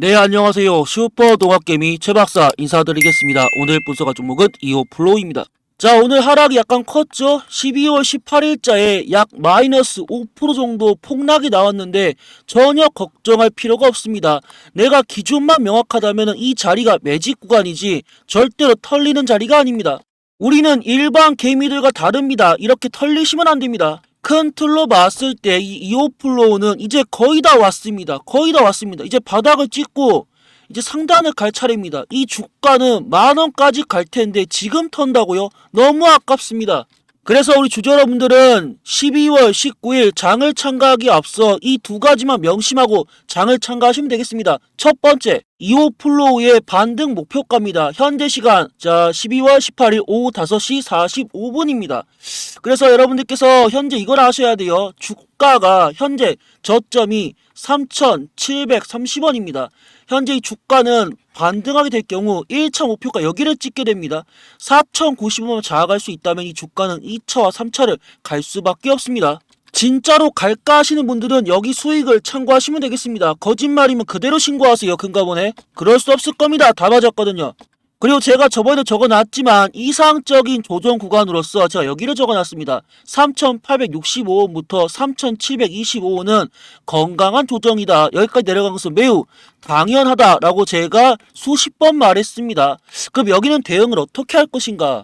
네 안녕하세요. 슈퍼 동학개미 최박사 인사드리겠습니다. 오늘 분석할 종목은 이오플로우입니다. 자 오늘 하락이 약간 컸죠? 12월 18일자에 약 마이너스 5% 정도 폭락이 나왔는데 전혀 걱정할 필요가 없습니다. 내가 기준만 명확하다면 이 자리가 매직 구간이지 절대로 털리는 자리가 아닙니다. 우리는 일반 개미들과 다릅니다. 이렇게 털리시면 안 됩니다 큰 틀로 봤을 때 이 이오플로우는 이제 거의 다 왔습니다. 거의 다 왔습니다. 이제 바닥을 찍고 이제 상단을 갈 차례입니다. 이 주가는 만 원까지 갈 텐데 지금 턴다고요? 너무 아깝습니다. 그래서 우리 주주 여러분들은 12월 19일 장을 참가하기 앞서 이 두 가지만 명심하고 장을 참가하시면 되겠습니다. 첫 번째, 이오플로우의 반등 목표가입니다. 현재 시간 자 12월 18일 오후 5시 45분입니다. 그래서 여러분들께서 현재 이걸 아셔야 돼요. 주 가가 현재 저점이 3,730원입니다. 현재 이 주가는 반등하게 될 경우 1차 목표가 여기를 찍게 됩니다. 4,090원을 자아갈 수 있다면 이 주가는 2차와 3차를 갈 수밖에 없습니다. 진짜로 갈까 하시는 분들은 여기 수익을 참고하시면 되겠습니다. 거짓말이면 그대로 신고하세요. 금가본에. 그럴 수 없을 겁니다. 다 맞았거든요. 그리고 제가 저번에 적어놨지만 이상적인 조정 구간으로서 제가 여기를 적어놨습니다. 3,865원부터 3,725원은 건강한 조정이다. 여기까지 내려간 것은 매우 당연하다라고 제가 수십 번 말했습니다. 그럼 여기는 대응을 어떻게 할 것인가?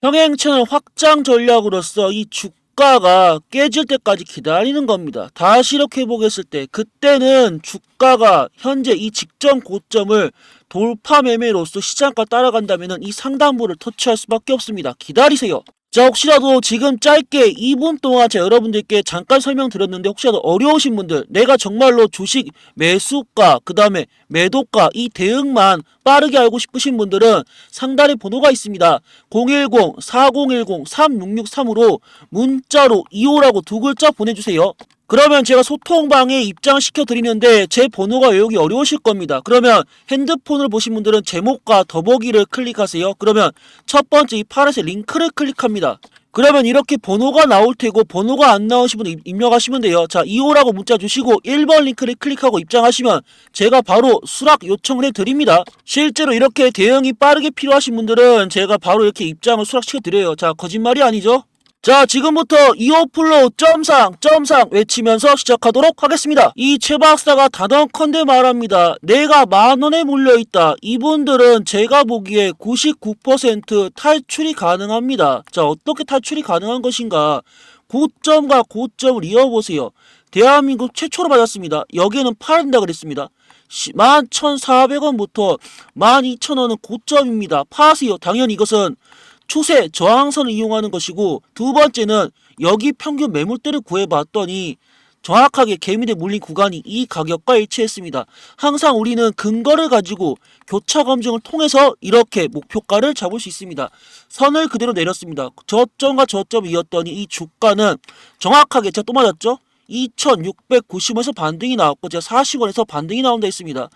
평행 채널 확장 전략으로서 이 주가 가 깨질 때까지 기다리는 겁니다. 다시 이렇게 해보겠을 때 그때는 주가가 현재 이 직전 고점을 돌파 매매로서 시장가 따라간다면 이 상단부를 터치할 수밖에 없습니다. 기다리세요. 자 혹시라도 지금 짧게 2분 동안 제가 여러분들께 잠깐 설명드렸는데 혹시라도 어려우신 분들 내가 정말로 주식 매수가 그 다음에 매도가 이 대응만 빠르게 알고 싶으신 분들은 상단에 번호가 있습니다. 010-4010-3663으로 문자로 2호라고 두 글자 보내주세요. 그러면 제가 소통방에 입장시켜 드리는데 제 번호가 외우기 어려우실 겁니다. 그러면 핸드폰을 보신 분들은 제목과 더보기를 클릭하세요. 그러면 첫 번째 이 파란색 링크를 클릭합니다. 그러면 이렇게 번호가 나올 테고 번호가 안 나오신 분 입력하시면 돼요. 자 2호라고 문자 주시고 1번 링크를 클릭하고 입장하시면 제가 바로 수락 요청을 해드립니다. 실제로 이렇게 대응이 빠르게 필요하신 분들은 제가 바로 이렇게 입장을 수락시켜 드려요. 자 거짓말이 아니죠? 자 지금부터 이오플로 점상 점상 외치면서 시작하도록 하겠습니다. 이 최 박사가 단언컨대 말합니다. 내가 만원에 물려있다. 이분들은 제가 보기에 99% 탈출이 가능합니다. 자 어떻게 탈출이 가능한 것인가 고점과 고점을 이어보세요. 대한민국 최초로 받았습니다. 여기에는 팔린다 그랬습니다. 11,400원부터 12,000원은 고점입니다. 파세요. 당연히 이것은 추세 저항선을 이용하는 것이고 두 번째는 여기 평균 매물대를 구해봤더니 정확하게 개미대 물린 구간이 이 가격과 일치했습니다. 항상 우리는 근거를 가지고 교차 검증을 통해서 이렇게 목표가를 잡을 수 있습니다. 선을 그대로 내렸습니다. 저점과 저점 이었더니 이 주가는 정확하게 제가 또 맞았죠? 2690원에서 반등이 나왔고 제가 40원에서 반등이 나온다 했습니다.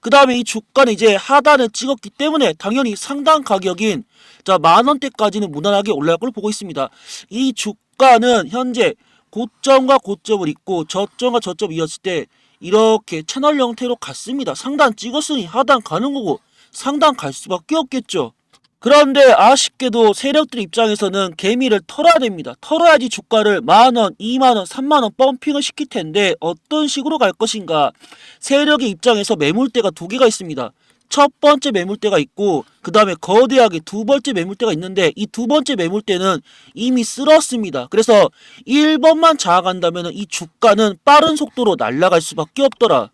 그 다음에 이 주가는 이제 하단을 찍었기 때문에 당연히 상당 가격인 자 만원대까지는 무난하게 올라갈 걸 보고 있습니다. 이 주가는 현재 고점과 고점을 잇고 저점과 저점을 이었을 때 이렇게 채널 형태로 갔습니다. 상단 찍었으니 하단 가는 거고 상단 갈 수밖에 없겠죠. 그런데 아쉽게도 세력들 입장에서는 개미를 털어야 됩니다. 털어야지 주가를 만원, 이만원, 삼만원 펌핑을 시킬 텐데 어떤 식으로 갈 것인가. 세력의 입장에서 매물대가 두 개가 있습니다. 첫 번째 매물대가 있고 그 다음에 거대하게 두 번째 매물대가 있는데 이 두 번째 매물대는 이미 쓸었습니다. 그래서 1번만 자아간다면 이 주가는 빠른 속도로 날아갈 수밖에 없더라.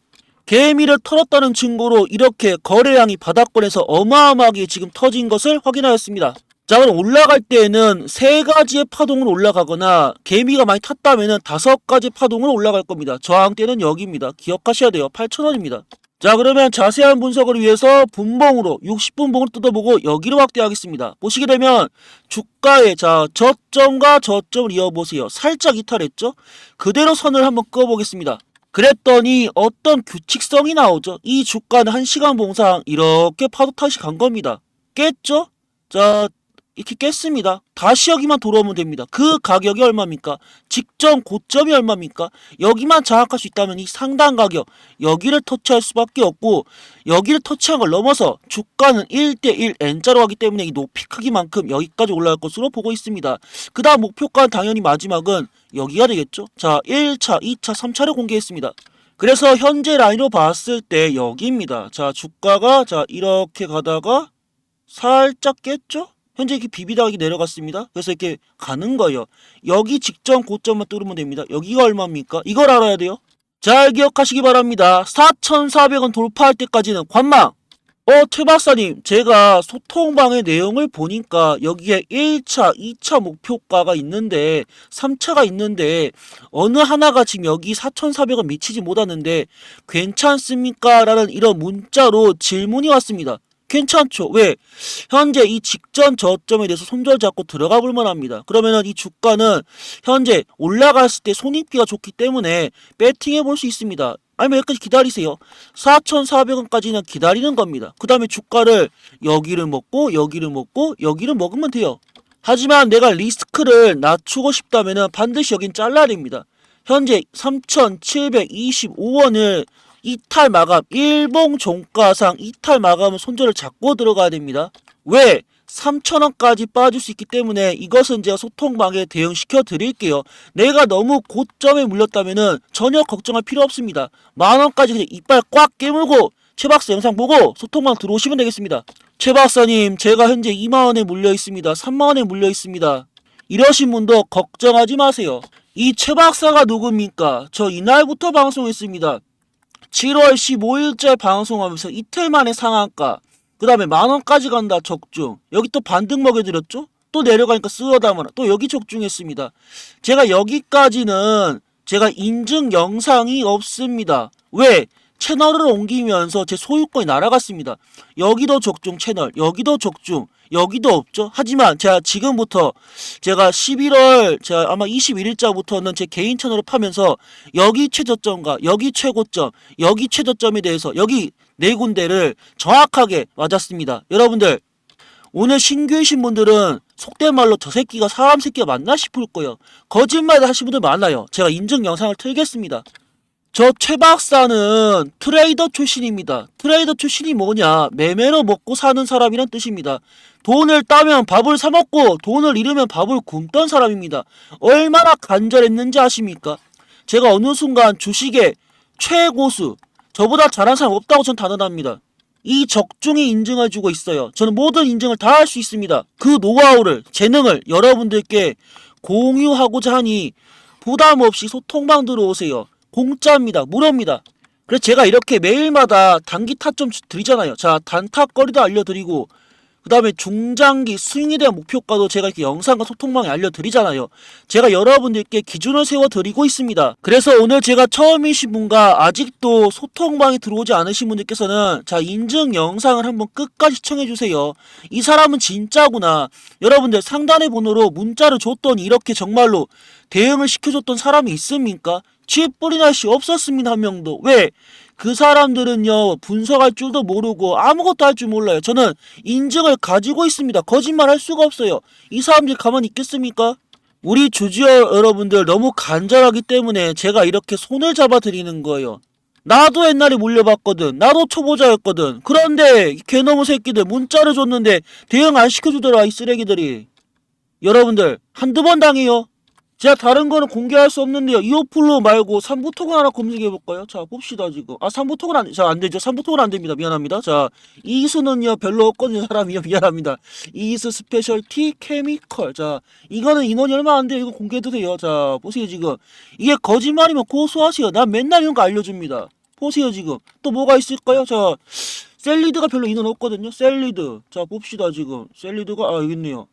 개미를 털었다는 증거로 이렇게 거래량이 바닥권에서 어마어마하게 지금 터진 것을 확인하였습니다. 자 그럼 올라갈 때에는 세 가지의 파동으로 올라가거나 개미가 많이 탔다면 다섯 가지 파동으로 올라갈 겁니다. 저항대는 여기입니다. 기억하셔야 돼요. 8,000원입니다. 자 그러면 자세한 분석을 위해서 분봉으로 60분봉을 뜯어보고 여기로 확대하겠습니다. 보시게 되면 주가의 자 저점과 저점을 이어보세요. 살짝 이탈했죠? 그대로 선을 한번 그어보겠습니다. 그랬더니 어떤 규칙성이 나오죠. 이 주가는 1시간 봉상 이렇게 파도 탓이 간 겁니다. 깼죠? 자 이렇게 깼습니다. 다시 여기만 돌아오면 됩니다. 그 가격이 얼마입니까? 직전 고점이 얼마입니까? 여기만 장악할 수 있다면 이 상단 가격 여기를 터치할 수밖에 없고 여기를 터치한 걸 넘어서 주가는 1대1 N자로 하기 때문에 이 높이 크기만큼 여기까지 올라갈 것으로 보고 있습니다. 그 다음 목표가는 당연히 마지막은 여기가 되겠죠. 자 1차, 2차, 3차를 공개했습니다. 그래서 현재 라인으로 봤을 때 여기입니다. 자 주가가 자 이렇게 가다가 살짝 깼죠? 현재 이렇게 비비다가 내려갔습니다. 그래서 이렇게 가는 거예요. 여기 직전 고점만 뚫으면 됩니다. 여기가 얼마입니까? 이걸 알아야 돼요. 잘 기억하시기 바랍니다. 4,400원 돌파할 때까지는 관망. 어, 최 박사님, 제가 소통방의 내용을 보니까 여기에 1차, 2차 목표가가 있는데 3차가 있는데 어느 하나가 지금 여기 4,400원 미치지 못하는데 괜찮습니까? 라는 이런 문자로 질문이 왔습니다. 괜찮죠? 왜? 현재 이 직전 저점에 대해서 손절 잡고 들어가 볼 만합니다. 그러면은 이 주가는 현재 올라갔을 때 손익비가 좋기 때문에 배팅해 볼 수 있습니다. 아니면 여기까지 기다리세요. 4,400원까지는 기다리는 겁니다. 그 다음에 주가를 여기를 먹고 여기를 먹고 여기를 먹으면 돼요. 하지만 내가 리스크를 낮추고 싶다면은 반드시 여긴 잘라야 됩니다. 현재 3,725원을 이탈 마감, 일봉 종가상 이탈 마감은 손절을 잡고 들어가야 됩니다. 왜? 3,000원까지 빠질 수 있기 때문에 이것은 제가 소통방에 대응시켜 드릴게요. 내가 너무 고점에 물렸다면은 전혀 걱정할 필요 없습니다. 만원까지 그냥 이빨 꽉 깨물고 최 박사 영상 보고 소통방 들어오시면 되겠습니다. 최 박사님, 제가 현재 2만원에 물려 있습니다. 3만원에 물려 있습니다. 이러신 분도 걱정하지 마세요. 이 최 박사가 누굽니까? 저 이날부터 방송했습니다. 7월 15일째 방송하면서 이틀 만에 상한가 그 다음에 만원까지 간다 적중. 여기 또 반등 먹여드렸죠? 또 내려가니까 쓰어담아라. 또 여기 적중했습니다. 제가 여기까지는 제가 인증 영상이 없습니다. 왜 채널을 옮기면서 제 소유권이 날아갔습니다. 여기도 적중 채널 여기도 적중 여기도 없죠. 하지만 제가 지금부터 제가 11월 제가 아마 21일자부터는 제 개인 채널을 파면서 여기 최저점과 여기 최고점 여기 최저점에 대해서 여기 네 군데를 정확하게 맞았습니다. 여러분들 오늘 신규이신 분들은 속된 말로 저 새끼가 사람 새끼가 맞나 싶을 거예요. 거짓말 하시는 분들 많아요. 제가 인증 영상을 틀겠습니다 저 최 박사는 트레이더 출신입니다. 트레이더 출신이 뭐냐? 매매로 먹고 사는 사람이란 뜻입니다. 돈을 따면 밥을 사 먹고 돈을 잃으면 밥을 굶던 사람입니다. 얼마나 간절했는지 아십니까? 제가 어느 순간 주식의 최고수, 저보다 잘한 사람 없다고 전 단언합니다. 이 적중이 인증해주고 있어요. 저는 모든 인증을 다 할 수 있습니다. 그 노하우를, 재능을 여러분들께 공유하고자 하니 부담 없이 소통방 들어오세요. 공짜입니다. 무료입니다. 그래서 제가 이렇게 매일마다 단기 타점 드리잖아요. 자, 단타 거리도 알려드리고, 그 다음에 중장기 스윙에 대한 목표가도 제가 이렇게 영상과 소통방에 알려드리잖아요. 제가 여러분들께 기준을 세워드리고 있습니다. 그래서 오늘 제가 처음이신 분과 아직도 소통방에 들어오지 않으신 분들께서는 자, 인증 영상을 한번 끝까지 시청해주세요. 이 사람은 진짜구나. 여러분들 상단의 번호로 문자를 줬더니 이렇게 정말로 대응을 시켜줬던 사람이 있습니까? 쥐뿌리 날씨 없었습니다 한 명도. 왜? 그 사람들은요 분석할 줄도 모르고 아무것도 할 줄 몰라요. 저는 인증을 가지고 있습니다. 거짓말 할 수가 없어요. 이 사람들 가만히 있겠습니까? 우리 주주어 여러분들 너무 간절하기 때문에 제가 이렇게 손을 잡아 드리는 거예요. 나도 옛날에 물려봤거든. 나도 초보자였거든. 그런데 개놈의 새끼들 문자를 줬는데 대응 안 시켜주더라 이 쓰레기들이. 여러분들 한두 번 당해요 제가 다른 거는 공개할 수 없는데요. 이오플로 말고 3부 토건 하나 검색해 볼까요? 자, 봅시다, 지금. 아, 3부 토건 안, 자, 안 되죠. 3부 토건 안 됩니다. 미안합니다. 자, 이수는요, 별로 없거든요, 사람이요. 미안합니다. 이수 스페셜티 케미컬. 자, 이거는 인원이 얼마 안 돼요. 이거 공개해도 돼요. 자, 보세요, 지금. 이게 거짓말이면 고소하세요. 난 맨날 이런 거 알려줍니다. 보세요, 지금. 또 뭐가 있을까요? 자, 셀리드가 별로 인원 없거든요. 셀리드. 자, 봅시다, 지금. 셀리드가, 아, 여기 있네요.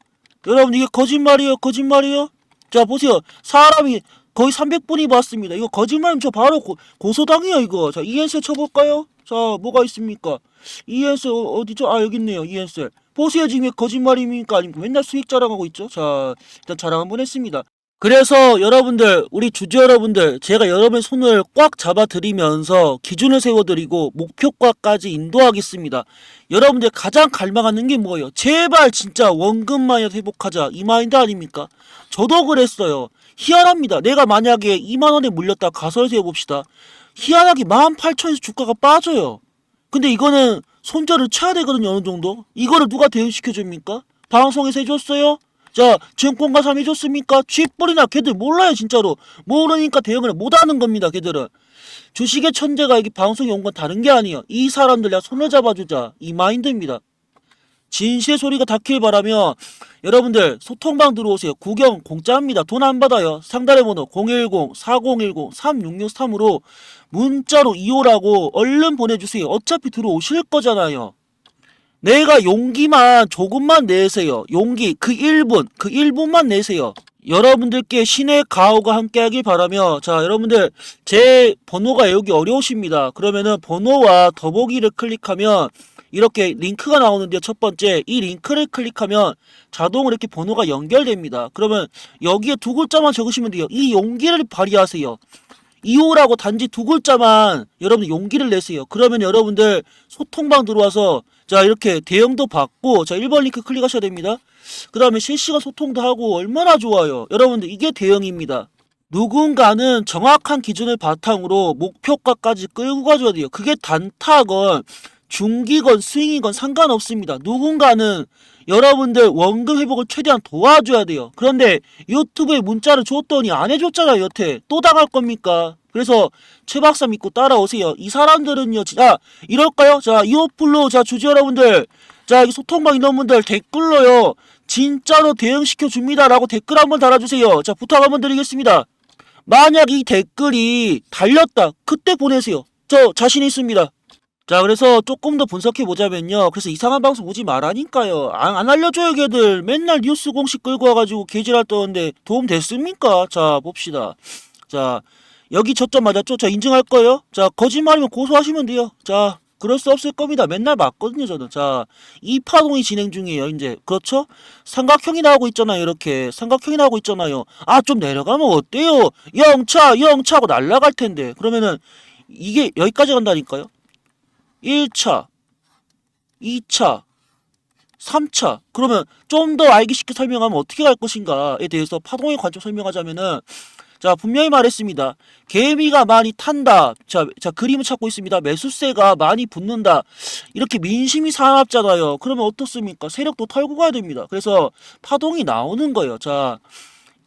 여러분, 이게 거짓말이에요? 거짓말이에요? 자 보세요. 사람이 거의 300분이 봤습니다. 이거 거짓말이면 저 바로 고, 고소당해요 이거. 자 ENC 쳐볼까요? 자 뭐가 있습니까? ENC 어, 어디죠? 아 여기 있네요 ENC 보세요 지금 거짓말입니까? 아니면 맨날 수익 자랑하고 있죠? 자 일단 자랑 한번 했습니다 그래서 여러분들 우리 주주 여러분들 제가 여러분의 손을 꽉 잡아드리면서 기준을 세워드리고 목표가까지 인도하겠습니다. 여러분들 가장 갈망하는 게 뭐예요? 제발 진짜 원금 마이너스 회복하자 이 마인드 아닙니까? 저도 그랬어요. 희한합니다. 내가 만약에 2만 원에 물렸다 가설세 해봅시다. 희한하게 18,000에서 주가가 빠져요. 근데 이거는 손절을 쳐야 되거든요 어느 정도. 이거를 누가 대응시켜 줍니까? 방송에서 해줬어요? 자, 증권가 3 해줬습니까? 쥐뿔이나 걔들 몰라요, 진짜로. 모르니까 대응을 못하는 겁니다, 걔들은. 주식의 천재가 여기 방송에 온 건 다른 게 아니에요. 이 사람들 내가 손을 잡아주자. 이 마인드입니다. 진실의 소리가 닿길 바라며 여러분들 소통방 들어오세요. 구경 공짜입니다. 돈 안 받아요. 상단의 번호 010-4010-3663으로 문자로 이호라고 얼른 보내주세요. 어차피 들어오실 거잖아요. 내가 용기만 조금만 내세요. 용기 그 1분, 그 1분만 내세요. 여러분들께 신의 가호가 함께 하길 바라며 자 여러분들 제 번호가 여기 어려우십니다. 그러면은 번호와 더보기를 클릭하면 이렇게 링크가 나오는데요. 첫 번째 이 링크를 클릭하면 자동으로 이렇게 번호가 연결됩니다. 그러면 여기에 두 글자만 적으시면 돼요. 이 용기를 발휘하세요. 2호라고 단지 두 글자만 여러분 용기를 내세요. 그러면 여러분들 소통방 들어와서 자 이렇게 대응도 받고 자 1번 링크 클릭하셔야 됩니다. 그 다음에 실시간 소통도 하고 얼마나 좋아요. 여러분들 이게 대응입니다. 누군가는 정확한 기준을 바탕으로 목표가까지 끌고 가줘야 돼요. 그게 단타건 중기건 스윙이건 상관없습니다. 누군가는 여러분들 원금 회복을 최대한 도와줘야 돼요. 그런데 유튜브에 문자를 줬더니 안 해줬잖아요, 여태. 또 당할 겁니까? 그래서 최 박사 믿고 따라오세요. 이 사람들은요, 자, 이럴까요? 자, 이오플로, 자, 주주 여러분들, 자, 이 소통방 인원분들 댓글로요, 진짜로 대응시켜 줍니다라고 댓글 한번 달아주세요. 자, 부탁 한번 드리겠습니다. 만약 이 댓글이 달렸다, 그때 보내세요. 저 자신 있습니다. 자, 그래서 조금 더 분석해 보자면요. 그래서 이상한 방송 오지 말라니까요. 안, 안 알려줘요, 걔들. 맨날 뉴스 공식 끌고 와가지고 개지랄 떠는데 도움 됐습니까? 자, 봅시다. 자, 여기 저점 맞았죠? 자, 인증할 거예요. 자, 거짓말이면 고소하시면 돼요. 자, 그럴 수 없을 겁니다. 맨날 맞거든요, 저는. 자, 이 파동이 진행 중이에요, 이제. 그렇죠? 삼각형이 나오고 있잖아요, 이렇게. 삼각형이 나오고 있잖아요. 아, 좀 내려가면 어때요? 영차, 영차 하고 날아갈 텐데. 그러면은, 이게 여기까지 간다니까요? 1차, 2차, 3차. 그러면 좀 더 알기 쉽게 설명하면 어떻게 갈 것인가에 대해서 파동의 관점 설명하자면은 자, 분명히 말했습니다. 개미가 많이 탄다. 자, 자, 그림을 찾고 있습니다. 매수세가 많이 붙는다. 이렇게 민심이 사납잖아요. 그러면 어떻습니까? 세력도 털고 가야 됩니다. 그래서 파동이 나오는 거예요. 자,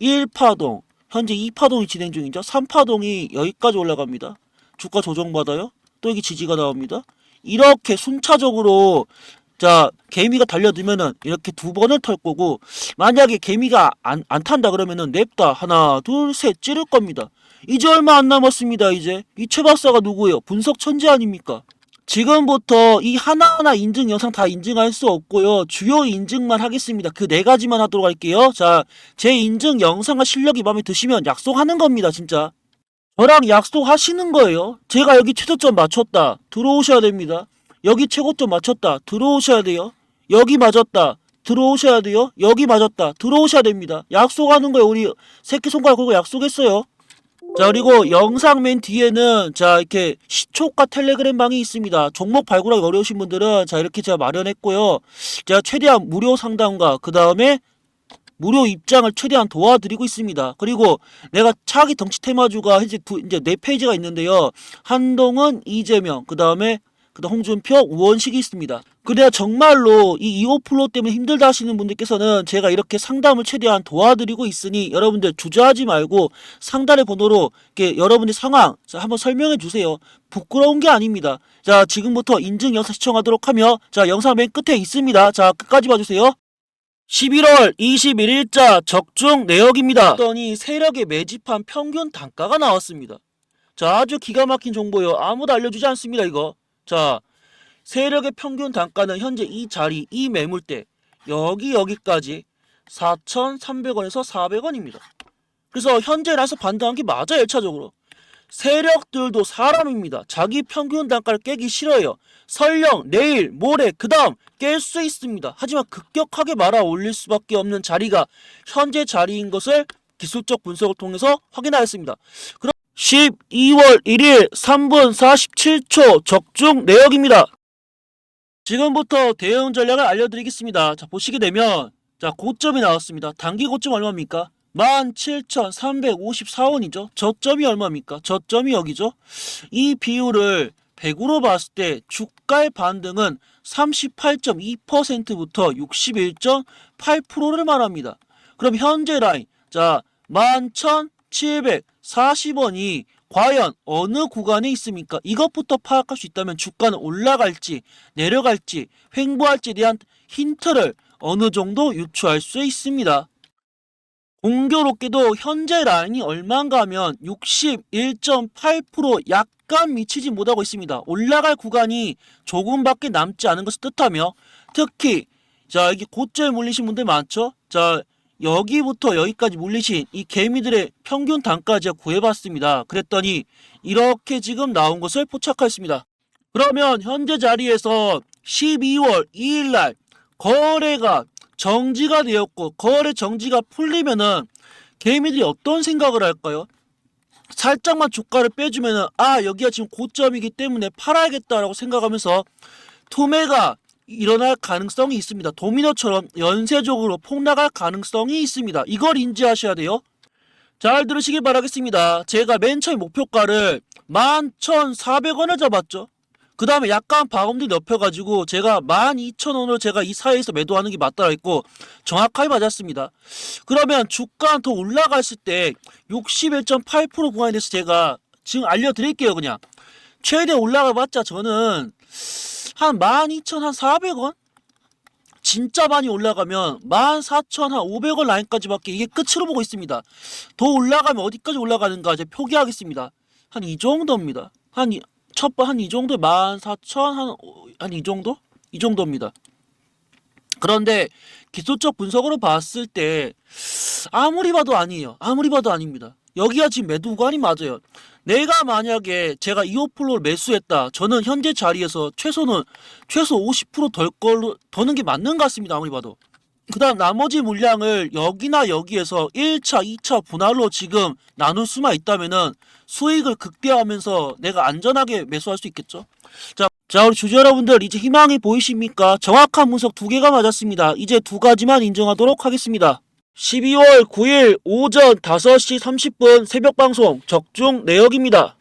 1파동. 현재 2파동이 진행 중이죠. 3파동이 여기까지 올라갑니다. 주가 조정받아요. 또 여기 지지가 나옵니다. 이렇게 순차적으로 자 개미가 달려들면은 이렇게 두 번을 털 거고 만약에 개미가 안, 안 탄다 그러면은 냅다 하나 둘 셋 찌를 겁니다. 이제 얼마 안 남았습니다 이제. 이 최박사가 누구예요? 분석 천재 아닙니까? 지금부터 이 하나하나 인증 영상 다 인증할 수 없고요. 주요 인증만 하겠습니다. 그 네 가지만 하도록 할게요. 자 제 인증 영상과 실력이 마음에 드시면 약속하는 겁니다 진짜. 저랑 약속하시는 거예요. 제가 여기 최저점 맞췄다. 들어오셔야 됩니다. 여기 최고점 맞췄다. 들어오셔야 돼요. 여기 맞았다. 들어오셔야 돼요. 여기 맞았다. 들어오셔야 됩니다. 약속하는 거예요. 우리 새끼손가락 걸고 약속했어요. 자 그리고 영상 맨 뒤에는 자 이렇게 시초가 텔레그램 방이 있습니다. 종목 발굴하기 어려우신 분들은 자 이렇게 제가 마련했고요. 제가 최대한 무료 상담과 그 다음에 무료 입장을 최대한 도와드리고 있습니다. 그리고 내가 차기 덩치 테마주가 이제 두, 이제 네 페이지가 있는데요. 한동훈, 이재명, 그 다음에 그다음 홍준표, 우원식이 있습니다. 그래야 정말로 이 2호 플로 때문에 힘들다 하시는 분들께서는 제가 이렇게 상담을 최대한 도와드리고 있으니 여러분들 주저하지 말고 상단의 번호로 이렇게 여러분의 상황 한번 설명해 주세요. 부끄러운 게 아닙니다. 자, 지금부터 인증 영상 시청하도록 하며 자, 영상 맨 끝에 있습니다. 자, 끝까지 봐주세요. 11월 21일자 적중 내역입니다. 했더니 세력의 매집한 평균 단가가 나왔습니다. 자, 아주 기가 막힌 정보요. 아무도 알려주지 않습니다, 이거. 자, 세력의 평균 단가는 현재 이 자리, 이 매물대, 여기, 여기까지 4,300원에서 400원입니다. 그래서 현재 나서 반등한 게 맞아요, 1차적으로. 세력들도 사람입니다. 자기 평균 단가를 깨기 싫어요. 설령 내일, 모레, 그 다음 깰 수 있습니다. 하지만 급격하게 말아 올릴 수밖에 없는 자리가 현재 자리인 것을 기술적 분석을 통해서 확인하였습니다. 그럼 12월 1일 3분 47초 적중 내역입니다. 지금부터 대응 전략을 알려드리겠습니다. 자, 보시게 되면, 자, 고점이 나왔습니다. 단기 고점 얼마입니까? 17,354원이죠. 저점이 얼마입니까? 저점이 여기죠. 이 비율을 100으로 봤을 때 주가의 반등은 38.2%부터 61.8%를 말합니다. 그럼 현재 라인, 자, 11,740원이 과연 어느 구간에 있습니까? 이것부터 파악할 수 있다면 주가는 올라갈지 내려갈지 횡보할지에 대한 힌트를 어느 정도 유추할 수 있습니다. 공교롭게도 현재 라인이 얼마인가 하면 61.8% 약간 미치지 못하고 있습니다. 올라갈 구간이 조금밖에 남지 않은 것을 뜻하며 특히 자 이게 고점에 몰리신 분들 많죠? 자 여기부터 여기까지 몰리신 이 개미들의 평균 제가 구해봤습니다. 그랬더니 이렇게 지금 나온 것을 포착하였습니다. 그러면 현재 자리에서 12월 2일 날 거래가 정지가 되었고 거래 정지가 풀리면은 개미들이 어떤 생각을 할까요? 살짝만 주가를 빼주면은 아 여기가 지금 고점이기 때문에 팔아야겠다라고 생각하면서 투매가 일어날 가능성이 있습니다. 도미노처럼 연쇄적으로 폭락할 가능성이 있습니다. 이걸 인지하셔야 돼요. 잘 들으시길 바라겠습니다. 제가 맨 처음 목표가를 11,400원을 잡았죠. 그 다음에 약간 바움들이 넓혀가지고 제가 12,000원을 제가 이 사이에서 매도하는 게 맞다라 했고 정확하게 맞았습니다. 그러면 주가 더 올라갔을 때 61.8% 구간에 대해서 제가 지금 알려드릴게요 그냥 최대 올라가 봤자 저는 한 12,400원? 진짜 많이 올라가면 14,500원 라인까지밖에 이게 끝으로 보고 있습니다. 더 올라가면 어디까지 올라가는가 이제 표기하겠습니다. 한 이 정도입니다. 한 첫 번 한 이 정도 14,000 한 이 정도? 이 정도입니다. 그런데 기술적 분석으로 봤을 때 아무리 봐도 아니에요. 아무리 봐도 아닙니다. 여기가 지금 매도 구간이 맞아요. 내가 만약에 제가 2호플로를 매수했다. 저는 현재 자리에서 최소는 최소 50%덜 걸로 더는 게 맞는 것 같습니다. 아무리 봐도. 그 다음 나머지 물량을 여기나 여기에서 1차, 2차 분할로 지금 나눌 수만 있다면은 수익을 극대화하면서 내가 안전하게 매수할 수 있겠죠. 자, 자 우리 주주 여러분들 이제 희망이 보이십니까? 정확한 분석 두 개가 맞았습니다. 이제 두 가지만 인정하도록 하겠습니다. 12월 9일 오전 5시 30분 새벽 방송 적중 내역입니다.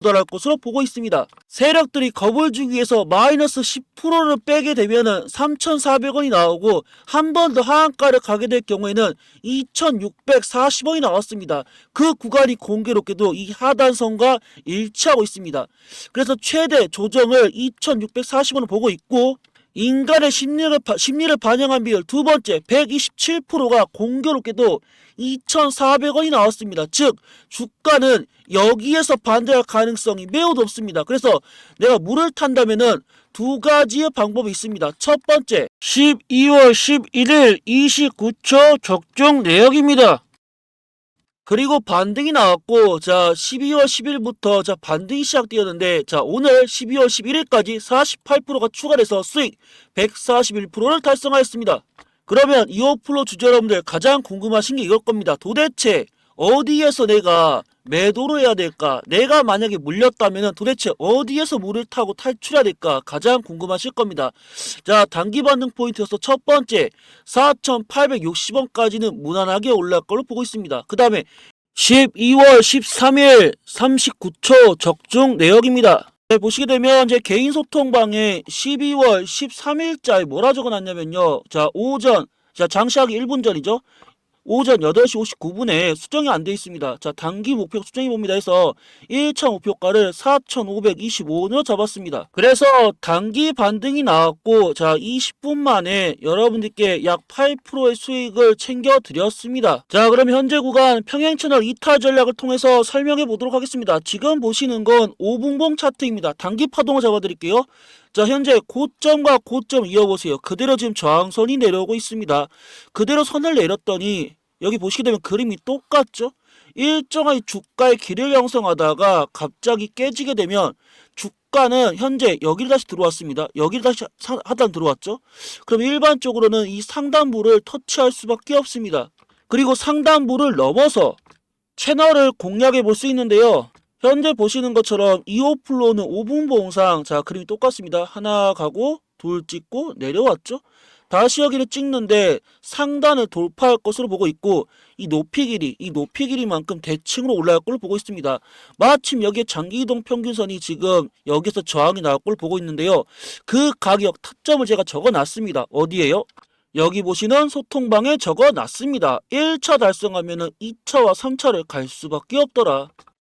도달할 것으로 보고 있습니다. 세력들이 겁을 주기 위해서 마이너스 10%를 빼게 되면은 3,400원이 나오고 한 번 더 하한가를 가게 될 경우에는 2,640원이 나왔습니다. 그 구간이 공교롭게도 이 하단선과 일치하고 있습니다. 그래서 최대 조정을 2,640원을 보고 있고 인간의 심리를, 바- 심리를 반영한 비율 두 번째 127%가 공교롭게도 2,400원이 나왔습니다. 즉 주가는 여기에서 반대할 가능성이 매우 높습니다. 그래서 내가 물을 탄다면은 두 가지의 방법이 있습니다. 첫 번째 12월 11일 29초 적중 내역입니다. 그리고 반등이 나왔고 자 12월 10일부터 자 반등이 시작되었는데 자 오늘 12월 11일까지 48%가 추가돼서 수익 141%를 달성하였습니다. 그러면 이오플로 주주 여러분들 가장 궁금하신 게 이걸 겁니다. 도대체 어디에서 내가 매도를 해야 될까? 내가 만약에 물렸다면 도대체 어디에서 물을 타고 탈출해야 될까? 가장 궁금하실 겁니다. 자, 단기 반등 포인트에서 첫 번째 4,860원까지는 무난하게 올라갈 걸로 보고 있습니다. 그 다음에 12월 13일 39초 적중 내역입니다. 네, 보시게 되면 제 개인 소통방에 12월 13일자에 뭐라 적어놨냐면요. 자, 오전, 자, 장시하기 1분 전이죠. 오전 8시 59분에 수정이 안 돼 있습니다. 자, 단기 목표 수정이 봅니다 해서 1차 목표가를 4,525원으로 잡았습니다. 그래서 단기 반등이 나왔고, 자, 20분 만에 여러분들께 약 8%의 수익을 챙겨 드렸습니다. 자, 그럼 현재 구간 평행 채널 이탈 전략을 통해서 설명해 보도록 하겠습니다. 지금 보시는 건 5분봉 차트입니다. 단기 파동을 잡아 드릴게요. 자, 현재 고점과 고점 이어보세요. 그대로 지금 저항선이 내려오고 있습니다. 그대로 선을 내렸더니 여기 보시게 되면 그림이 똑같죠? 일정한 주가의 길을 형성하다가 갑자기 깨지게 되면 주가는 현재 여기를 다시 들어왔습니다. 여기를 다시 사- 하단 들어왔죠? 그럼 일반적으로는 이 상단부를 터치할 수밖에 없습니다. 그리고 상단부를 넘어서 채널을 공략해 볼 수 있는데요. 현재 보시는 것처럼 2호 플로는 5분 봉상 자 그림이 똑같습니다. 하나 가고 둘 찍고 내려왔죠. 다시 여기를 찍는데 상단을 돌파할 것으로 보고 있고 이 높이 길이 이 높이 길이만큼 대칭으로 올라갈 걸로 보고 있습니다. 마침 여기에 장기이동 평균선이 지금 여기서 저항이 나올 걸 보고 있는데요. 그 가격 타점을 제가 적어놨습니다. 어디에요? 여기 보시는 소통방에 적어놨습니다. 1차 달성하면 은 2차와 3차를 갈 수밖에 없더라.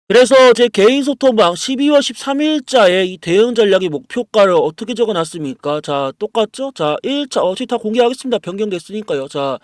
그래서 제 개인 소통방 12월 13일자에 이 대응 전략의 목표가를 어떻게 적어 놨습니까? 자, 똑같죠? 자, 1차, 어차피 다 공개하겠습니다. 변경됐으니까요. 자,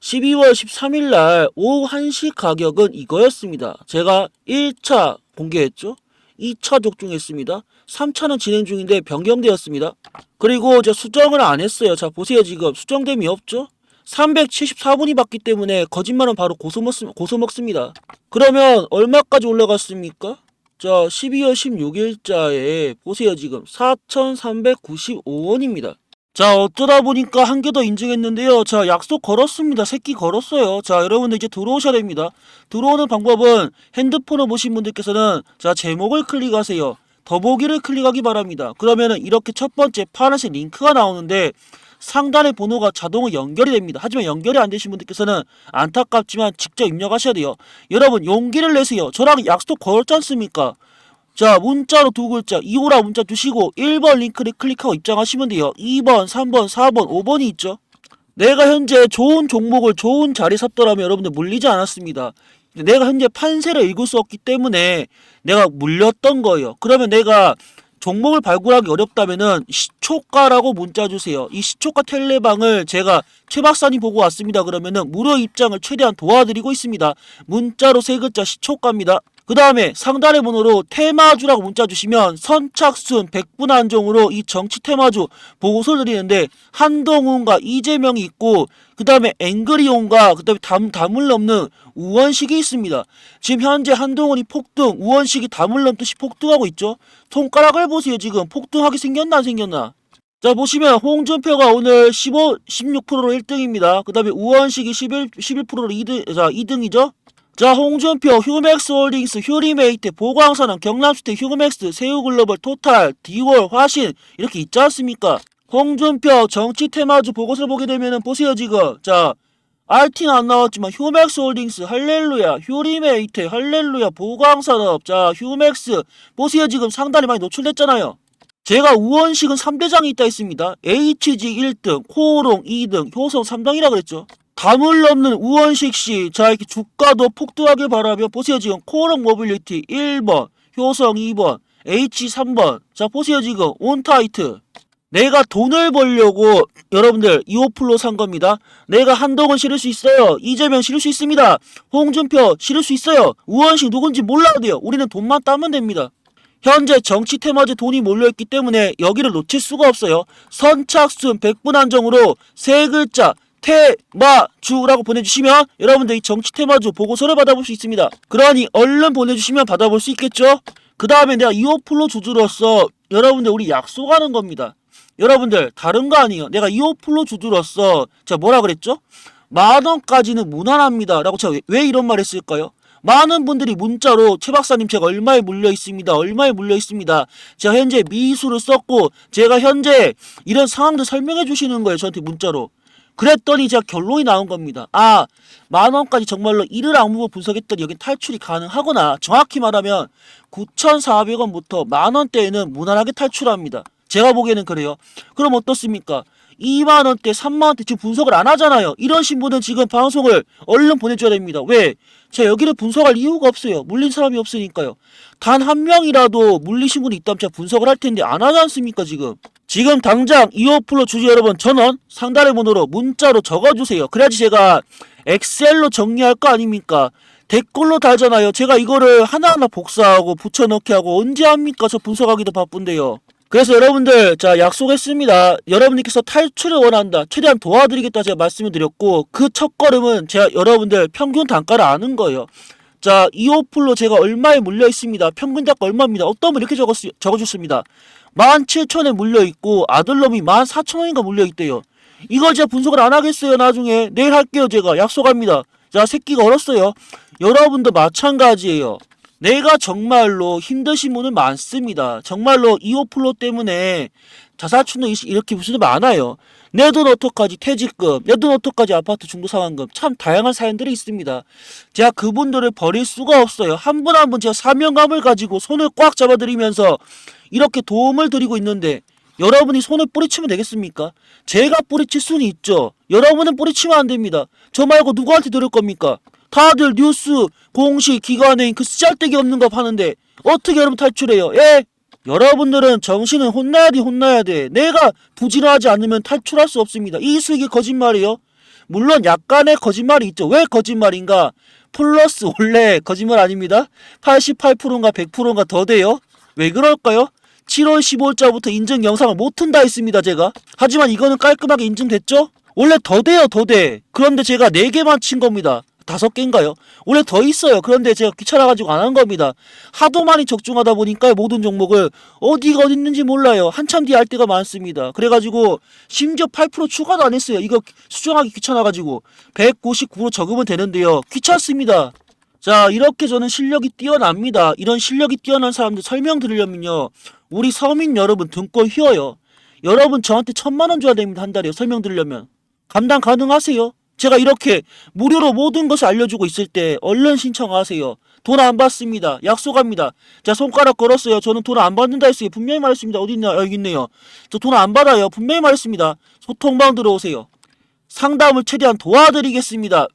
12월 13일날 오후 1시 가격은 이거였습니다. 제가 1차 공개했죠? 2차 적중했습니다. 3차는 진행 중인데 변경되었습니다. 그리고 저 수정을 안 했어요. 자, 보세요. 지금 수정됨이 없죠? 374분이 받기 때문에 거짓말은 바로 고소, 먹, 고소 먹습니다. 그러면 얼마까지 올라갔습니까? 자, 12월 16일자에 보세요. 지금 4,395원입니다. 자, 어쩌다 보니까 한 개 더 인증했는데요. 자, 약속 걸었습니다. 새끼 걸었어요. 자, 여러분들 이제 들어오셔야 됩니다. 들어오는 방법은 핸드폰을 보신 분들께서는 자, 제목을 클릭하세요. 더보기를 클릭하기 바랍니다. 그러면은 이렇게 첫 번째 파란색 링크가 나오는데 상단의 번호가 자동으로 연결이 됩니다. 하지만 연결이 안 되신 분들께서는 안타깝지만 직접 입력하셔야 돼요. 여러분 용기를 내세요. 저랑 약속 걸었지 않습니까? 자 문자로 두 글자 2호라 문자 주시고 1번 링크를 클릭하고 입장하시면 돼요. 2번, 3번, 4번, 5번이 있죠. 내가 현재 좋은 종목을 좋은 자리에 샀더라면 여러분들 물리지 않았습니다. 내가 현재 판세를 읽을 수 없기 때문에 내가 물렸던 거예요. 그러면 내가 종목을 발굴하기 어렵다면은 시초가라고 문자 주세요. 이 시초가 텔레방을 제가 최 박사님 보고 왔습니다. 그러면은 무료 입장을 최대한 도와드리고 있습니다. 문자로 세 글자 시초가입니다. 그 다음에 상단의 번호로 테마주라고 문자 주시면 선착순 100분 한정으로 이 정치 테마주 보고서를 드리는데 한동훈과 이재명이 있고 그 다음에 앵그리온과 그 다음에 담, 담을 넘는 우원식이 있습니다. 지금 현재 한동훈이 폭등, 우원식이 담을 넘듯이 폭등하고 있죠. 손가락을 보세요 지금 폭등하게 생겼나 안 생겼나 자 보시면 홍준표가 오늘 15, 16%로 1등입니다. 그 다음에 우원식이 11, 11%로 2등, 자 2등이죠. 자 홍준표, 휴맥스 홀딩스, 휴리메이트, 보광산업, 경남스테, 휴맥스, 세우글로벌, 토탈, 디월, 화신 이렇게 있지 않습니까? 홍준표 정치 테마주 보고서를 보게 되면은 보세요 지금 자 RT는 안 나왔지만 휴맥스 홀딩스, 할렐루야, 휴리메이트, 할렐루야, 보광산업, 자 휴맥스 보세요 지금 상단에 많이 노출됐잖아요. 제가 우원식은 3대장이 있다 했습니다. HG 1등, 코오롱 2등, 효성 3등이라 그랬죠. 담을 넘는 우원식 씨, 자 이렇게 주가도 폭등하게 바라며 보세요 지금 코오롱 모빌리티 1번, 효성 2번, H 3번. 자 보세요 지금 온타이트. 내가 돈을 벌려고 여러분들 2호플로 산 겁니다. 내가 한동훈 실을 수 있어요. 이재명 실을 수 있습니다. 홍준표 실을 수 있어요. 우원식 누군지 몰라도 돼요. 우리는 돈만 따면 됩니다. 현재 정치 테마주에 돈이 몰려있기 때문에 여기를 놓칠 수가 없어요. 선착순 100분 한정으로 세 글자 테마주라고 보내주시면 여러분들 이 정치 테마주 보고서를 받아볼 수 있습니다. 그러니 얼른 보내주시면 받아볼 수 있겠죠? 그 다음에 내가 2호 플로 주주로서 여러분들 우리 약속하는 겁니다. 여러분들 다른 거 아니에요. 내가 2호 플로 주주로서 제가 뭐라 그랬죠? 만 원까지는 무난합니다. 라고 제가 왜, 왜 이런 말 했을까요? 많은 분들이 문자로 최 박사님 제가 얼마에 물려 있습니다. 얼마에 물려 있습니다. 제가 현재 미수를 썼고 제가 현재 이런 상황들 설명해 주시는 거예요. 저한테 문자로. 그랬더니 제가 결론이 나온 겁니다. 아, 만 원까지 정말로 이를 아무 분석했더니 여기 탈출이 가능하거나 정확히 말하면 9,400원부터 만 원대에는 무난하게 탈출합니다. 제가 보기에는 그래요. 그럼 어떻습니까? 2만 원대, 3만 원대 지금 분석을 안 하잖아요. 이러신 분은 지금 방송을 얼른 보내줘야 됩니다. 왜? 제가 여기를 분석할 이유가 없어요. 물린 사람이 없으니까요. 단 한 명이라도 물리신 분이 있다면 제가 분석을 할 텐데 안 하지 않습니까 지금? 지금 당장 2호 플로 주주 여러분 전원 상단의 번호로 문자로 적어주세요. 그래야지 제가 엑셀로 정리할 거 아닙니까? 댓글로 달잖아요. 제가 이거를 하나하나 복사하고 붙여넣기 하고 언제 합니까? 저 분석하기도 바쁜데요. 그래서 여러분들 자 약속했습니다. 여러분들께서 탈출을 원한다. 최대한 도와드리겠다 제가 말씀을 드렸고 그 첫걸음은 제가 여러분들 평균 단가를 아는 거예요. 자 2호 플로 제가 얼마에 물려 있습니다. 평균 단가 얼마입니다. 어떤 분 이렇게 적었, 적어줬습니다. 17,000에 물려 있고 아들놈이 14,000원인가 물려 있대요. 이걸 제가 분석을 안 하겠어요 나중에 내일 할게요 제가 약속합니다. 자, 새끼가 얼었어요. 여러분도 마찬가지예요. 내가 정말로 힘드신 분은 많습니다. 정말로 이오플로 때문에 자살추는 이렇게 무슨 많아요. 내 돈 어떡하지 퇴직금, 내 돈 어떡하지 아파트 중도상환금 참 다양한 사연들이 있습니다. 제가 그분들을 버릴 수가 없어요. 한분 한분 제가 사명감을 가지고 손을 꽉 잡아드리면서 이렇게 도움을 드리고 있는데 여러분이 손을 뿌리치면 되겠습니까? 제가 뿌리칠 수는 있죠. 여러분은 뿌리치면 안 됩니다. 저 말고 누구한테 들을 겁니까? 다들 뉴스, 공식, 기관행 그 쓰잘데기 없는 거 파는데 어떻게 여러분 탈출해요? 예? 여러분들은 정신은 혼나야 돼 혼나야 돼. 내가 부진하지 않으면 탈출할 수 없습니다. 이 수익이 거짓말이에요? 물론 약간의 거짓말이 있죠. 왜 거짓말인가? 플러스 원래 거짓말 아닙니다. 88%인가 100%인가 더 돼요. 왜 그럴까요? 7월 15일자부터 인증 영상을 못 튼다 했습니다, 제가. 하지만 이거는 깔끔하게 인증됐죠? 원래 더 돼요, 더 돼. 그런데 제가 4개만 친 겁니다. 다섯 개인가요? 원래 더 있어요. 그런데 제가 귀찮아가지고 안 한 겁니다. 하도 많이 적중하다 보니까 모든 종목을 어디가 어디 있는지 몰라요. 한참 뒤에 할 때가 많습니다. 그래가지고 심지어 8% 추가도 안 했어요. 이거 수정하기 귀찮아가지고 199로 적으면 되는데요. 귀찮습니다. 자 이렇게 저는 실력이 뛰어납니다. 이런 실력이 뛰어난 사람들 설명드리려면요. 우리 서민 여러분 등골 휘어요. 여러분 저한테 천만 원 줘야 됩니다. 한 달에 설명드리려면. 감당 가능하세요? 제가 이렇게 무료로 모든 것을 알려주고 있을 때 얼른 신청하세요. 돈 안 받습니다. 약속합니다. 자 손가락 걸었어요. 저는 돈 안 받는다 했어요. 분명히 말했습니다. 어디 있나 여기 있네요. 저 돈 안 받아요. 분명히 말했습니다. 소통방 들어오세요. 상담을 최대한 도와드리겠습니다.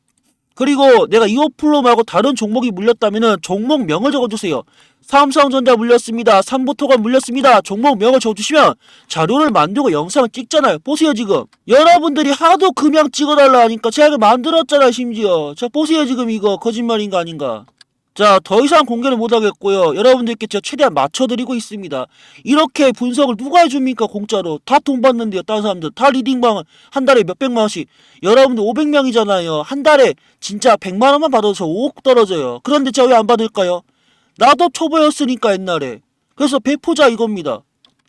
그리고 내가 이오플로 말고 다른 종목이 물렸다면은 종목명을 적어주세요. 삼성전자 물렸습니다. 삼보토가 물렸습니다. 종목명을 적어주시면 자료를 만들고 영상을 찍잖아요. 보세요 지금. 여러분들이 하도 금양 찍어달라 하니까 제가 만들었잖아요 심지어. 자 보세요 지금 이거 거짓말인가 아닌가. 자, 더 이상 공개를 못하겠고요. 여러분들께 제가 최대한 맞춰드리고 있습니다. 이렇게 분석을 누가 해줍니까, 공짜로. 다 돈 받는데요, 다른 사람들. 다 리딩방 한 달에 몇백만원씩. 여러분들 500명이잖아요. 한 달에 진짜 100만원만 받아도 저 5억 떨어져요. 그런데 제가 왜 안 받을까요? 나도 초보였으니까, 옛날에. 그래서 배포자 이겁니다.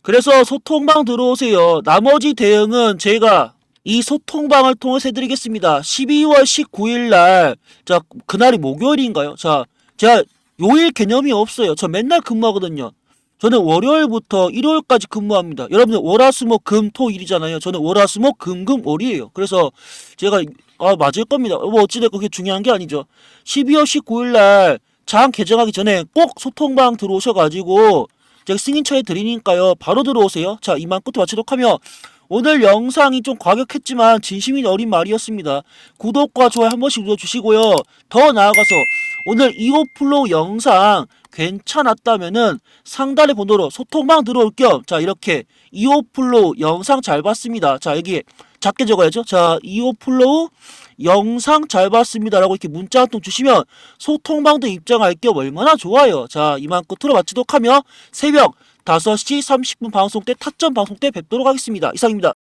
그래서 소통방 들어오세요. 나머지 대응은 제가 이 소통방을 통해서 해드리겠습니다. 12월 19일 날, 자, 그날이 목요일인가요? 자, 제가 요일 개념이 없어요. 저 맨날 근무하거든요. 저는 월요일부터 일요일까지 근무합니다. 여러분들 월화수목 금토 일이잖아요. 저는 월화수목 금금월이에요. 그래서 제가 아 맞을 겁니다. 뭐 어찌됐건 그게 중요한 게 아니죠. 12월 19일 날 장 개정하기 전에 꼭 소통방 들어오셔가지고 제가 승인처에 드리니까요. 바로 들어오세요. 자 이만 끝에 마치도록 하며 오늘 영상이 좀 과격했지만 진심인 어린 말이었습니다. 구독과 좋아요 한 번씩 눌러주시고요. 더 나아가서 오늘 이오플로우 영상 괜찮았다면은 상단의 번호로 소통방 들어올 겸 자 이렇게 이오플로우 영상 잘 봤습니다. 자 여기 작게 적어야죠. 자 이오플로우 영상 잘 봤습니다 라고 이렇게 문자 한 통 주시면 소통방도 입장할 겸 얼마나 좋아요. 자 이만 끝으로 마치도록 하며 새벽 5시 30분 방송 때 타점 방송 때 뵙도록 하겠습니다. 이상입니다.